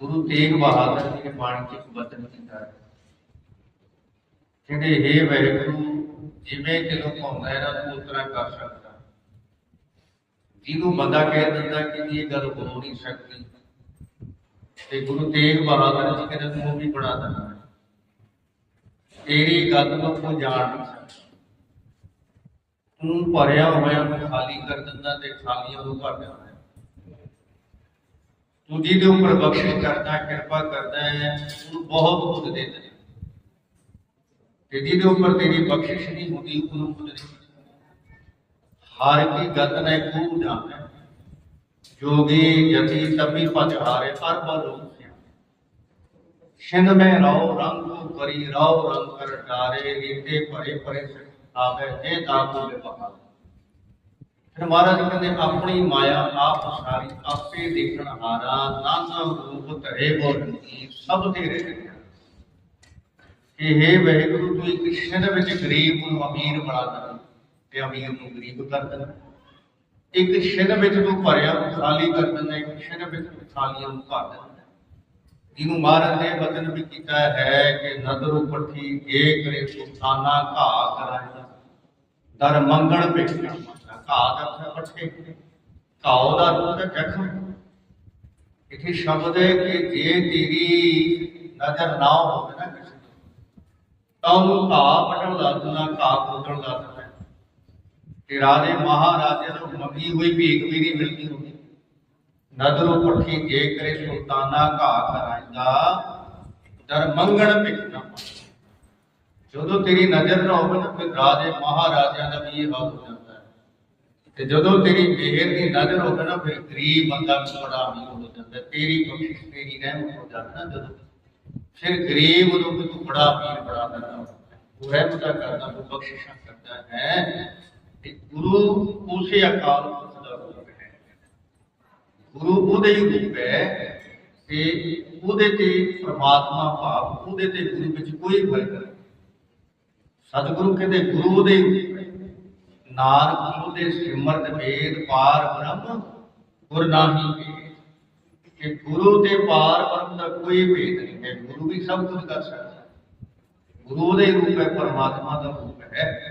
ਗੁਰੂ ਤੇਗ ਬਹਾਦਰ ਜੀ ਨੇ ਬਾਣੀ ਚ ਇੱਕ ਬਚਨ ਕੀਤਾ ਹੈ। ਕਹਿੰਦੇ, ਹੇ ਵਾਹਿਗੁਰੂ ਜਿਵੇਂ ਤੈਨੂੰ ਭਾਉਂਦਾ ਹੈ ਨਾ, ਤੂੰ ਉਤਰਾ ਕਰ ਸਕਦਾ। ਜਿਹਨੂੰ ਬੰਦਾ ਕਹਿ ਦਿੰਦਾ ਕਿ ਇਹ ਗੱਲ ਹੋ ਨਹੀਂ ਸਕਦੀ। ਤੇ ਗੁਰੂ ਤੇਗ ਬਹਾਦਰ ਜੀ ਕਹਿੰਦੇ, ਤੂੰ ਉਹ ਵੀ ਬਣਾ ਦਿੰਦਾ ਤੇਰੀ ਗੱਲ ਨੂੰ ਕੋਈ ਜਾਣ ਨਹੀਂ ਸਕਦਾ। ਤੂੰ ਭਰਿਆ ਹੋਇਆ ਨੂੰ ਖਾਲੀ ਕਰ ਦਿੰਦਾ ਤੇ ਖਾਲੀਆਂ ਨੂੰ ਭਰ ਦਿੰਦਾ ਹੈ। ਤੂੰ ਉੱਪਰ ਬਖਸ਼ਿਸ਼ ਕਰਦਾ, ਕਿਰਪਾ ਕਰਦਾ ਹੈ, ਉਹਨੂੰ ਬਹੁਤ ਕੁਝ ਦਿੰਦਾ ਹੈ। ਤੇ ਜਿਹਦੇ ਉੱਪਰ ਤੇਰੀ ਬਖਸ਼ਿਸ਼ ਨਹੀਂ ਹੁੰਦੀ, ਉਹਨੂੰ ਕੁਝ ਨਹੀਂ ਹਰ ਕੀ ਗਤ ਨੇ ਕੂ ਜਾਣੇ ਜੋਗੀ ਯਤੀ ਤਪੀ ਪਜ ਹਾਰੇ ਅਰਬ ਰੂਪ ਸਿਆ ਛਿੰਦ ਮੈਂ ਰਉ ਰੰਗ ਕਰੀ ਰਉ ਰੰਗ ਕਰ ਡਾਰੇ ਰੀਤੇ ਭਰੇ ਭਰੇ ਆਵੇ ਜੇ ਤਾਕੂ ਦੇ ਪਕਾ ਫਿਰ ਮਹਾਰਾਜ ਕਹਿੰਦੇ, ਆਪਣੀ ਮਾਇਆ ਆਪ ਸਾਰੀ ਆਪੇ ਦੇਖਣ ਹਾਰਾ, ਨਾਨਾ ਰੂਪ ਧਰੇ ਬੋਲੀ ਸਭ ਤੇਰੇ ਦੇਖਿਆ ਕਿ ਹੇ ਵਾਹਿਗੁਰੂ, ਤੂੰ ਇੱਕ ਛਿੰਦ ਵਿੱਚ ਗਰੀਬ ਨੂੰ ਅਮੀਰ ਬਣਾ ਦੇਣਾ ਤੇ ਅਮੀਰ ਨੂੰ ਗਰੀਬ ਕਰ ਦੇਣਾ ਇੱਕ ਛਿੰਦ ਵਿੱਚ ਤੂੰ ਭਰਿਆ ਨੂੰ ਖਾਲੀ ਕਰ ਦਿੰਦਾ, ਇੱਕ ਛਿੰਦ ਵਿੱਚ ਖਾਲੀਆਂ ਨੂੰ ਭਰ ਦਿੰਦਾ। ਇਹਨੂੰ ਮਹਾਰਾਜ ਨੇ ਬਚਨ ਵੀ ਕੀਤਾ ਹੈ ਕਿ ਨਦਰ ਉਪਠੀ ਜੇ ਕਰੇ ਸੁਲਤਾਨਾ ਘਾ ਕਰਾਇਆ। ਦਰ ਮੰਗਣ ਭਿਖਣਾ ਘਾ ਦਾ ਅਰਥ ਹੈ ਪੱਠੇ ਘਾਉ ਦਾ ਰੂਪ ਹੈ ਜ਼ਖਮ। ਇਥੇ ਸ਼ਬਦ ਹੈ ਕਿ ਜੇ ਤੇਰੀ ਨਜ਼ਰ ਨਾ ਹੋਵੇ ਨਾ ਕਿਸੇ ਤਾਂ ਉਹਨੂੰ ਘਾਹ ਪਟਣ ਲਾ ਦਿੰਦਾ ਘਾਹ ਖੋਦਣ ਲਾ ਦਿੰਦਾ ਤੇ ਰਾਜੇ ਮਹਾਰਾਜੇ ਨੂੰ ਮੰਗੀ ਹੋਈ ਭੀਖ ਵੀ ਨਹੀਂ ਮਿਲਦੀ ਹੁੰਦੀ ਨਦਰੋਂ ਪੱਠੀ ਜੇ ਕਰੇ ਸੁਲਤਾਨਾ ਘਾਹ ਕਰਾਂਦਾ ਦਰ ਮੰਗਣ ਭਿਖਣਾ ਜਦੋਂ ਤੇਰੀ ਨਜ਼ਰ ਨਾ ਹੋਵੇ ਨਾ, ਫਿਰ ਰਾਜੇ ਮਹਾਰਾਜਿਆਂ ਦਾ ਵੀ ਇਹ ਹਾਲ ਹੋ ਜਾਂਦਾ। ਤੇ ਜਦੋਂ ਤੇਰੀ ਮਿਹਰ ਦੀ ਨਜ਼ਰ ਹੋਵੇ ਨਾ, ਫਿਰ ਗਰੀਬ ਬੰਦਾ ਵੀ ਬੜਾ ਹੋ ਜਾਂਦਾ। ਤੇਰੀ ਬਖਸ਼ਿਸ਼, ਤੇਰੀ ਰਹਿਮਤ ਹੋ ਜਾਂਦਾ ਜਦੋਂ। ਫਿਰ ਗਰੀਬ ਨੂੰ ਵੀ ਤੂੰ ਬੜਾ ਅਮੀਰ ਬਣਾ ਦਿੰਦਾ। ਉਹ ਰਹਿਮਤਾਂ ਕਰਦਾ ਉਹ ਬਖਸ਼ਿਸ਼ਾਂ ਕਰਦਾ ਹੈ। ਤੇ ਗੁਰੂ ਉਸੇ ਅਕਾਲ ਪੁਰਖ ਦਾ ਰੂਪ ਹੈ। ਗੁਰੂ ਉਹਦੇ ਹੀ ਰੂਪ ਹੈ ਤੇ ਉਹਦੇ ਤੇ ਪ੍ਰਮਾਤਮਾ ਭਾਵ, ਉਹਦੇ ਤੇ ਗੁਰੂ ਵਿੱਚ ਕੋਈ ਫ਼ਰਕ ਨਹੀਂ। ਸਤਿਗੁਰੂ ਕਹਿੰਦੇ, ਗੁਰੂ ਦੇ ਨਾਨਕ ਗੁਰੂ ਦੇ ਸਿਮਰਤ ਵੇਦ ਪਾਰ ਬ੍ਰਹਮ ਗੁਰ ਨਾਹੀ ਭੇਦ ਕਿ ਗੁਰੂ ਤੇ ਪਾਰ ਬ੍ਰਹਮ ਦਾ ਕੋਈ ਭੇਦ ਨਹੀਂ ਹੈ ਗੁਰੂ ਵੀ ਸਭ ਕੁਝ ਕਰ ਸਕਦਾ ਹੈ ਗੁਰੂ ਦੇ ਰੂਪ ਹੈ ਪਰਮਾਤਮਾ ਦਾ ਰੂਪ ਹੈ